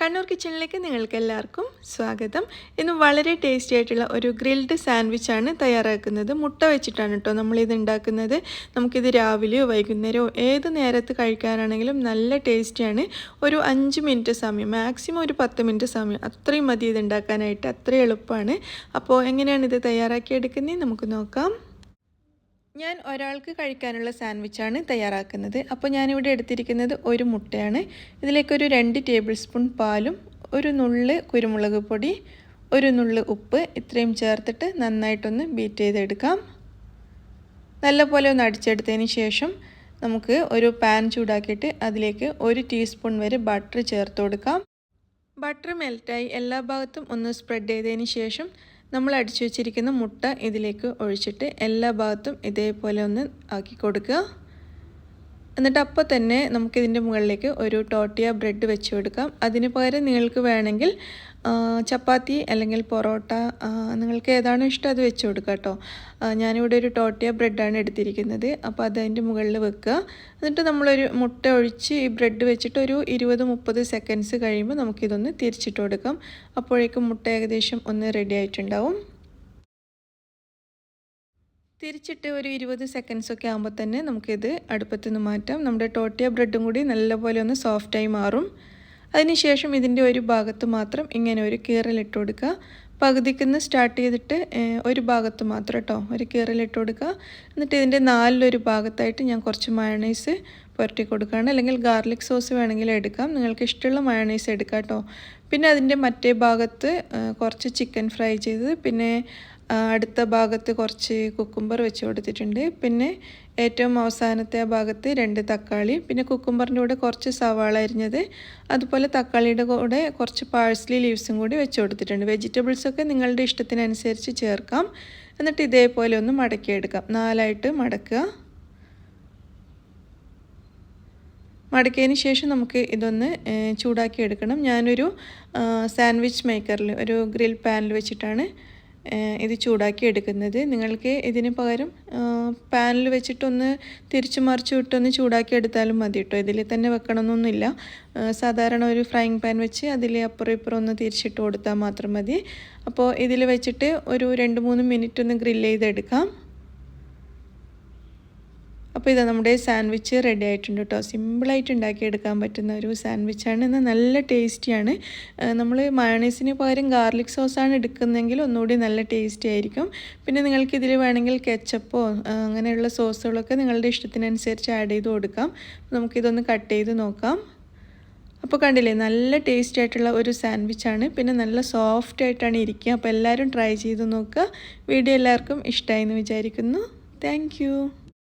കണ്ണൂർ കിച്ചണിലേക്ക് നിങ്ങൾക്ക് എല്ലാവർക്കും സ്വാഗതം. ഇന്ന് വളരെ ടേസ്റ്റി ആയിട്ടുള്ള ഒരു ഗ്രിൽഡ് സാൻഡ്വിച്ചാണ് തയ്യാറാക്കുന്നത്. മുട്ട വെച്ചിട്ടാണ് കേട്ടോ നമ്മളിത് ഉണ്ടാക്കുന്നത്. നമുക്കിത് രാവിലെയോ വൈകുന്നേരമോ ഏത് നേരത്ത് കഴിക്കാനാണെങ്കിലും നല്ല ടേസ്റ്റിയാണ് ഒരു അഞ്ച് മിനിറ്റ് സമയം മാക്സിമം ഒരു പത്ത് മിനിറ്റ് സമയം അത്രയും മതി ഇത് ഉണ്ടാക്കാനായിട്ട്. അത്രയും എളുപ്പമാണ്. അപ്പോൾ എങ്ങനെയാണ് ഇത് തയ്യാറാക്കിയെടുക്കുന്നത് നമുക്ക് നോക്കാം. ഞാൻ ഒരാൾക്ക് കഴിക്കാനുള്ള സാൻഡ്വിച്ചാണ് തയ്യാറാക്കുന്നത്. അപ്പോൾ ഞാനിവിടെ എടുത്തിരിക്കുന്നത് ഒരു മുട്ടയാണ്. ഇതിലേക്കൊരു രണ്ട് ടേബിൾ സ്പൂൺ പാലും ഒരു നുള്ള് കുരുമുളക് പൊടി ഒരു നുള്ള് ഉപ്പ്. ഇത്രയും ചേർത്തിട്ട് നന്നായിട്ടൊന്ന് ബീറ്റ് ചെയ്തെടുക്കാം. നല്ലപോലെ ഒന്ന് അടിച്ചെടുത്തതിന് ശേഷം നമുക്ക് ഒരു പാൻ ചൂടാക്കിയിട്ട് അതിലേക്ക് ഒരു ടീസ്പൂൺ വരെ ബട്ടർ ചേർത്ത് കൊടുക്കാം. ബട്ടർ മെൽറ്റായി എല്ലാ ഭാഗത്തും ഒന്ന് സ്പ്രെഡ് ചെയ്തതിന് ശേഷം നമ്മൾ അടിച്ചു വെച്ചിരിക്കുന്ന മുട്ട ഇതിലേക്ക് ഒഴിച്ചിട്ട് എല്ലാ ഭാഗത്തും ഇതേപോലെ ഒന്ന് ആക്കി കൊടുക്കുക. എന്നിട്ട് അപ്പോൾ തന്നെ നമുക്കിതിന്റെ മുകളിലേക്ക് ഒരു ടോട്ടിയ ബ്രെഡ് വെച്ച് കൊടുക്കാം അതിന് പകരം നിങ്ങൾക്ക് വേണമെങ്കിൽ ചപ്പാത്തി അല്ലെങ്കിൽ പൊറോട്ട നിങ്ങൾക്ക് ഏതാണോ ഇഷ്ടം അത് വെച്ച് കൊടുക്കുക കേട്ടോ ഞാനിവിടെ ഒരു ടോട്ടിയ ബ്രെഡാണ് എടുത്തിരിക്കുന്നത്. അപ്പോൾ അത് അതിന്റെ മുകളിൽ വെക്കുക. എന്നിട്ട് നമ്മളൊരു മുട്ട ഒഴിച്ച് ഈ ബ്രെഡ് വെച്ചിട്ട് ഒരു ഇരുപത് മുപ്പത് സെക്കൻഡ്സ് കഴിയുമ്പോൾ നമുക്കിതൊന്ന് തിരിച്ചിട്ട് കൊടുക്കാം. അപ്പോഴേക്കും മുട്ട ഏകദേശം ഒന്ന് റെഡി ആയിട്ടുണ്ടാവും. തിരിച്ചിട്ട് ഒരു ഇരുപത് സെക്കൻഡ്സ് ഒക്കെ ആകുമ്പോൾ തന്നെ നമുക്കിത് അടുപ്പത്ത് നിന്ന് മാറ്റാം. നമ്മുടെ ടോട്ടിയ ബ്രെഡും കൂടി നല്ലപോലെ ഒന്ന് സോഫ്റ്റായി മാറും. അതിനുശേഷം ഇതിന്റെ ഒരു ഭാഗത്ത് മാത്രം ഇങ്ങനെ ഒരു കീറലിട്ട് കൊടുക്കുക. പകുതിക്ക് നിന്ന് സ്റ്റാർട്ട് ചെയ്തിട്ട് ഒരു ഭാഗത്ത് മാത്രം കേട്ടോ ഒരു കീറലിട്ട് കൊടുക്കുക. എന്നിട്ട് ഇതിന്റെ നാലിലൊരു ഭാഗത്തായിട്ട് ഞാൻ കുറച്ച് മയണൈസ് പുരട്ടി കൊടുക്കുകയാണ്. അല്ലെങ്കിൽ ഗാർലിക് സോസ് വേണമെങ്കിൽ എടുക്കാം. നിങ്ങൾക്ക് ഇഷ്ടമുള്ള മയണൈസ് എടുക്കാം കേട്ടോ പിന്നെ അതിന്റെ മറ്റേ ഭാഗത്ത് കുറച്ച് ചിക്കൻ ഫ്രൈ ചെയ്തത്. പിന്നെ അടുത്ത ഭാഗത്ത് കുറച്ച് കുക്കുംബർ വെച്ച് കൊടുത്തിട്ടുണ്ട്. പിന്നെ ഏറ്റവും അവസാനത്തെ ആ ഭാഗത്ത് രണ്ട് തക്കാളി പിന്നെ കുക്കുംബറിന്റെ കൂടെ കുറച്ച് സവാള അരിഞ്ഞത് അതുപോലെ തക്കാളിയുടെ കൂടെ കുറച്ച് പാഴ്സ്ലി ലീവ്സും കൂടി വെച്ച് കൊടുത്തിട്ടുണ്ട്. വെജിറ്റബിൾസൊക്കെ നിങ്ങളുടെ ഇഷ്ടത്തിനനുസരിച്ച് ചേർക്കാം. എന്നിട്ട് ഇതേപോലെ ഒന്ന് മടക്കിയെടുക്കാം. നാലായിട്ട് മടക്കുക. മടക്കിയതിന് ശേഷം നമുക്ക് ഇതൊന്ന് ചൂടാക്കി എടുക്കണം. ഞാനൊരു സാൻഡ്വിച്ച് മേക്കറിൽ ഒരു ഗ്രിൽ പാനിൽ വെച്ചിട്ടാണ് ഇത് ചൂടാക്കി എടുക്കുന്നത്. നിങ്ങൾക്ക് ഇതിന് പകരം പാനിൽ വെച്ചിട്ടൊന്ന് തിരിച്ചു മറിച്ച് വിട്ടൊന്ന് ചൂടാക്കി എടുത്താലും മതി കേട്ടോ. ഇതിൽ തന്നെ വെക്കണമെന്നൊന്നുമില്ല സാധാരണ ഒരു ഫ്രൈങ് പാൻ വെച്ച് അതിൽ അപ്പുറം ഇപ്പുറം ഒന്ന് തിരിച്ചിട്ട് കൊടുത്താൽ മാത്രം മതി. അപ്പോൾ ഇതിൽ വെച്ചിട്ട് ഒരു രണ്ട് മൂന്ന് മിനിറ്റ് ഒന്ന് ഗ്രില്ല് ചെയ്തെടുക്കാം. അപ്പോൾ ഇത് നമ്മുടെ സാൻഡ്വിച്ച് റെഡി ആയിട്ടുണ്ട് കേട്ടോ സിമ്പിളായിട്ട് ഉണ്ടാക്കിയെടുക്കാൻ പറ്റുന്ന ഒരു സാൻഡ്വിച്ചാണ് എന്നാൽ നല്ല ടേസ്റ്റിയാണ് നമ്മൾ മയണൈസിന് പകരം ഗാർലിക് സോസാണ് എടുക്കുന്നതെങ്കിൽ ഒന്നുകൂടി നല്ല ടേസ്റ്റി ആയിരിക്കും. പിന്നെ നിങ്ങൾക്ക് ഇതിൽ വേണമെങ്കിൽ കെച്ചപ്പോ അങ്ങനെയുള്ള സോസുകളൊക്കെ നിങ്ങളുടെ ഇഷ്ടത്തിനനുസരിച്ച് ആഡ് ചെയ്ത് കൊടുക്കാം. നമുക്കിതൊന്ന് കട്ട് ചെയ്ത് നോക്കാം. അപ്പോൾ കണ്ടില്ലേ നല്ല ടേസ്റ്റ് ആയിട്ടുള്ള ഒരു സാൻഡ്വിച്ചാണ് പിന്നെ നല്ല സോഫ്റ്റ് ആയിട്ടാണ് ഇരിക്കുക. അപ്പോൾ എല്ലാവരും ട്രൈ ചെയ്ത് നോക്കുക. വീഡിയോ എല്ലാവർക്കും ഇഷ്ടമായി എന്ന് വിചാരിക്കുന്നു. താങ്ക്